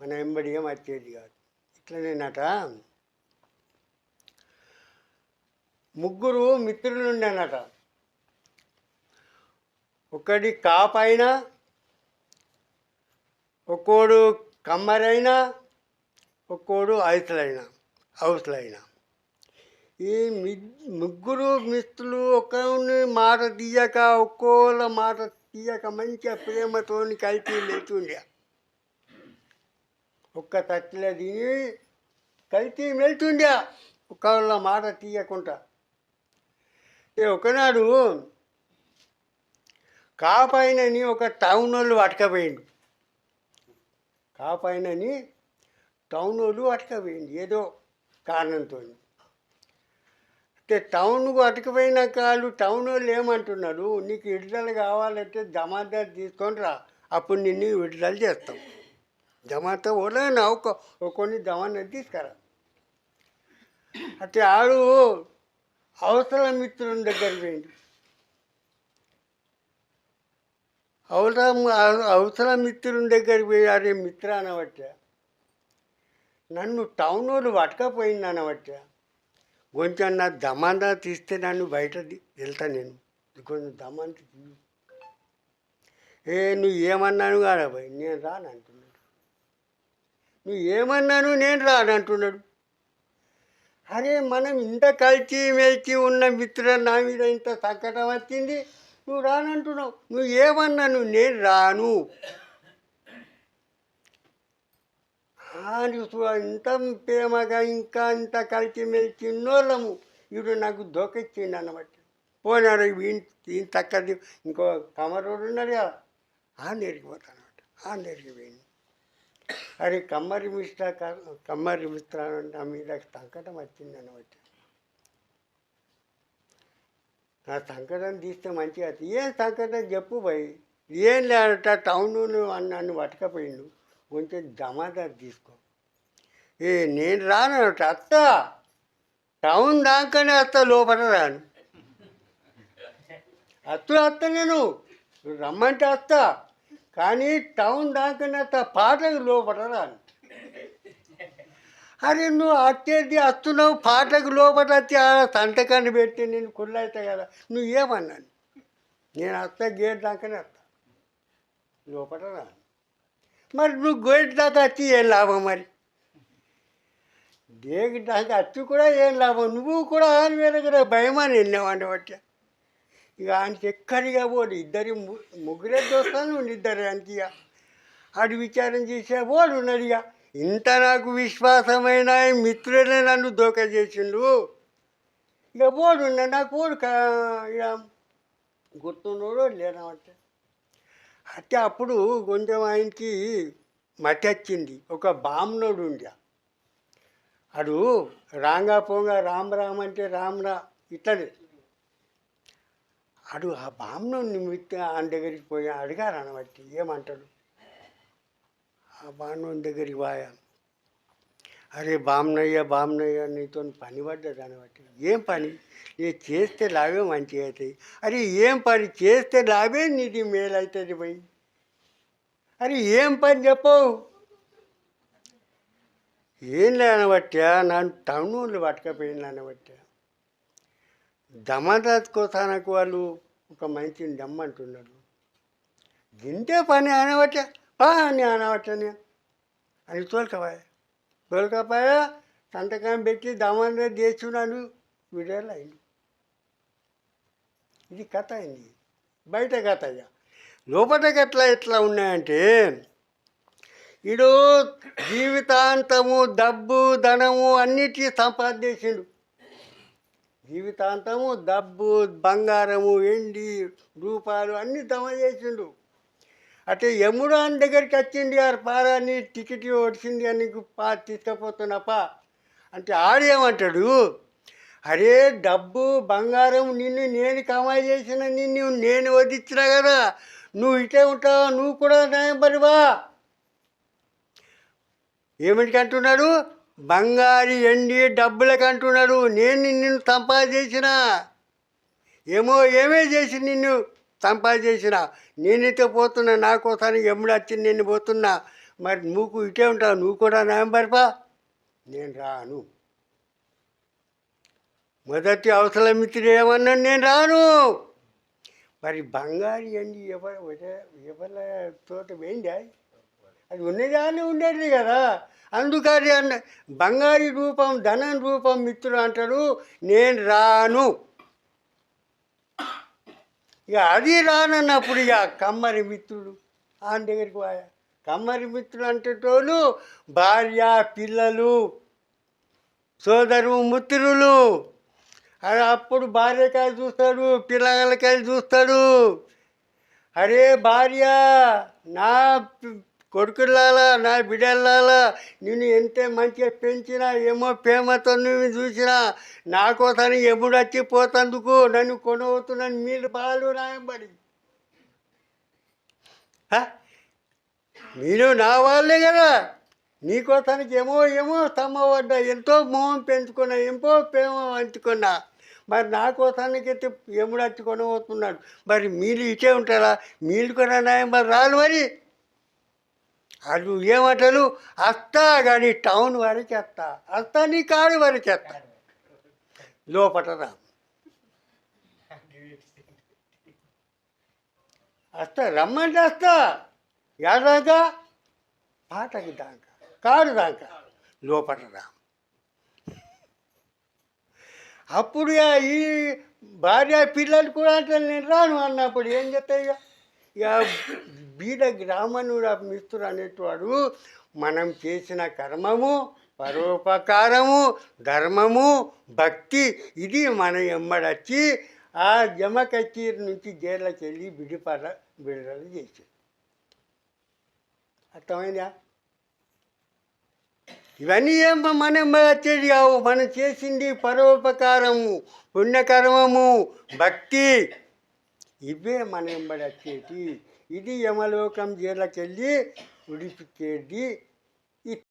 మన ఎంబడి ఏం వచ్చేది కాదు. ఇట్లనేనట. ముగ్గురు మిత్రులు ఉండేనట. ఒకటి కాపైన ఒక్కోడు కమ్మరైన ఒక్కోడు ఐతులైన హౌస్లైన. ఈ మి ముగ్గురు మిత్రులు ఒకరిని మాట తీయక ఒక్కోళ్ళ మాట తీయక మంచిగా ప్రేమతోని కలిపి లేచుండే ఒక్క తట్టిలో తిని కలిసి వెళ్తుండే ఒకళ్ళ మాట తీయకుండా. ఏ ఒకనాడు కాపైనని ఒక టౌన్ వాళ్ళు పట్టుకపోయిండు. కాపైనని టౌన్ వాళ్ళు పట్టుకపోయింది ఏదో కారణంతో అంటే టౌన్కు అటుకుపోయినాక వాళ్ళు టౌన్ వాళ్ళు ఏమంటున్నారు? నీకు విడుదల కావాలంటే జమాదారు తీసుకొని రా అప్పుడు నిన్ను విడుదల చేస్తాం. జమాతో ఓడైనా ఒక ఒక కొన్ని జమాదారు తీసుకురా. అంటే ఆడు అవసర మిత్రుని దగ్గర పోయింది అవసరం అవసర మిత్రుని దగ్గర పోయి అరే మిత్ర అనబట్ట నన్ను టౌన్ వాళ్ళు పట్టకపోయింది అనబట్ట కొంచెం నా దమాందా తీస్తే నన్ను బయట వెళ్తా నేను. కొంచెం దమాంత ఏ నువ్వు ఏమన్నాను కాదా పోయి నేను రాను నువ్వు ఏమన్నాను నేను రాను అంటున్నాడు అరే మనం ఇంత కలిసి మెలిచి ఉన్న మిత్ర నా మీద ఇంత సంకటం వచ్చింది నువ్వు రానంటున్నావు. నువ్వు ఏమన్నాను నేను రాను. అని ఇంత ప్రేమగా ఇంకా ఇంత కలిసి మెలిచి ఉన్నోళ్ళము ఇప్పుడు నాకు దోకెచ్చిండు అన్నమాట పోనాడు ఈయన తక్కది ఇంకో కమరోడు ఉన్నాడు కదా ఆ నేరికి పోతాను ఆ నేరికి పోయింది అరే కమ్మరి మిస్టర్ కమ్మరి మిత్ర నా మీద సంకటం వచ్చింది అనమాట నా సంకటం తీస్తే మంచిగా ఏం సంకటం చెప్పు పోయి ఏం లేదట టౌన్ నన్ను పట్టకపోయిండు. కొంచెం జమాదారు తీసుకో. ఏ నేను రాను అత్త. టౌన్ దాకానే అత్త లోపల రాను. అత్త అత్త నేను. రమ్మంటే అత్త. కానీ టౌన్ దాకానే అత్త పాటకు లోపల రాను అరే నువ్వు అత్తేది వస్తున్నావు పాటలకు లోపల వచ్చి ఆ సంతకాన్ని పెట్టి నేను కుళ్ళైతే కదా. నువ్వు ఏమన్నాను? నేను అత్త గేట్ దాకానే వస్తా లోపల రాను మరి నువ్వు గేట్ దాకా వచ్చి ఏం లాభం మరి? గేట్ దాకా వచ్చి కూడా ఏం లాభం? నువ్వు కూడా ఆరు మీద కదా భయమని వెళ్ళావు బట్టి ఇక ఆయనకి ఎక్కడిగా పోడు? ఇద్దరి ము- ముగ్గురే దోస్తాను ఇద్దరు ఆయనకి ఇక. ఆడు విచారం చేసే వాడు ఉన్నాడు ఇక. ఇంత నాకు విశ్వాసమైన మిత్రులే మిత్రుడే నన్ను దోక చేసిండు. ఇక పోడు ఉన్నాడు నాకు పోడు కా- ఇక గుర్తున్నాడు లేనమంటే. అయితే అప్పుడు కొంచెం ఆయనకి మతి వచ్చింది. ఒక బామ్నోడు ఉండే. అడు రాంగా పోంగా రామ్ రామ్ అంటే రామ్ ఇట్లనే అడు ఆ బామ్ను నిమిత్తం ఆయన దగ్గరికి పోయి అడిగారు అనబట్టి ఏమంటాడు? ఆ బామ్ను దగ్గరికి పోయా. అరే బామ్నయ్య బామ్నయ్య నీతో పని పడ్డది అనబట్టి ఏం పని? ఏ చేస్తే లాభే మంచి అవుతాయి. అరే ఏం పని? చేస్తే లాభే నీది మేలు అవుతుంది పోయి అరే ఏం పని చెప్పవు ఏం లేనబట్టా నన్ను టౌన్లు పట్టుకపోయింది అనబట్టా దమాదాత్ కోసానికి వాళ్ళు ఒక మంచిని దమ్మంటున్నారు గింటే పని అనవచ్చ పా అని అనవచ్చని అని తోలుకపోయా. తోలుకపోయా సంతకం పెట్టి దమన చేస్తున్నాను విడుదల అయింది ఇది కథ అయింది బయట కథ ఇక. లోపలికి ఎట్లా ఎట్లా ఉన్నాయంటే ఇడు జీవితాంతము డబ్బు ధనము అన్నిటి సంపాదించిండు. జీవితాంతము డబ్బు బంగారము వెండి రూపాయలు అన్నీ దమ చేసిండు. అంటే యముడు అని దగ్గరికి వచ్చింది ఆ పారాన్ని టికెట్ వచ్చింది అని పా తీసుకుపోతున్నప్ప. అంటే ఆడేమంటాడు? అరే డబ్బు బంగారం నిన్ను నేను కమాయి చేసిన నిన్ను నేను వదిలించిన కదా. నువ్వు ఇటే ఉంటావు? నువ్వు కూడా న్యాయం పరివా ఏమిటికి అంటున్నాడు? బంగారు ఎండి డబ్బులకు అంటున్నాడు నేను నిన్ను సంపాదించిన. ఏమో ఏమే చేసి నిన్ను సంపాదించిన? నేనైతే పోతున్నా నా కోసానికి ఎమ్ముడు వచ్చి నేను పోతున్నా. మరి నువ్వు ఇటే ఉంటావు నువ్వు కూడా నవంబర్పా నేను రాను. మొదటి అవసరం మిత్రుడు ఏమన్నా నేను రాను. మరి బంగారు ఎండి ఎవరు ఎవరి తోట వేయండి అది ఉన్నదాన్ని ఉండేది కదా. అందుకని అన్న బంగారు రూపం ధనం రూపం మిత్రుడు అంటాడు నేను రాను. ఇక అది రానన్నప్పుడు ఇక కమ్మరి మిత్రుడు ఆయన దగ్గరికి పోయా. కమ్మరి మిత్రుడు అంటేటోళ్ళు భార్య పిల్లలు సోదరు మిత్రులు అరే అప్పుడు భార్యకాయ చూస్తాడు? పిల్లలకాయ చూస్తాడు? అరే భార్య నా కొడుకులాలా నా బిడ్డలాలా నిన్ను ఎంత మంచిగా పెంచినా ఏమో ప్రేమతో నువ్వు చూసినా నా కోసాన్ని ఎప్పుడు వచ్చిపోతందుకు నన్ను కొనవుతున్నాను మీరు బాలు రాయబడి. మీరు నా వాళ్ళే కదా. నీకోసానికి ఏమో ఏమో తమ్మవడ్డా ఎంతో మోహం పెంచుకున్నా ఎంతో ప్రేమ పంచుకున్నా మరి నా కోసానికి అయితే ఎముడు కొనబోతున్నాడు మరి మీరు ఇచ్చే ఉంటారా? మీరు కూడా నాయం మరి రాలు మరి. అది ఏమంటారు? అస్తా కానీ టౌన్ వరకు వస్తా అస్తా నీ కాడు వరకు వస్తా లోపట అస్తా రమ్మంటే వస్తా ఎడదాకా పాటకి దాకా. కాడు దాకా. లోపటరా అప్పుడు ఈ భార్య పిల్లలు కూడా అంటే నేను రాను అన్నప్పుడు ఏం చెప్తాయి ఇక బీడ బీద గ్రామణుడు మిత్రుడు అనేటివాడు మనం చేసిన కర్మము పరోపకారము ధర్మము భక్తి ఇది మన ఎమ్మడొచ్చి ఆ జమ నుంచి జైళ్ళకి వెళ్ళి విడిపడ విడుదల చేసేది. అర్థమైందా? ఇవన్నీ ఏం మనం వచ్చేది కావు. మనం చేసింది పరోపకారము పుణ్యకర్మము భక్తి. ఇవే మన ఎంబడి వచ్చేటి ఇది యమలోకం జైళ్ళకి వెళ్ళి విడిపించేది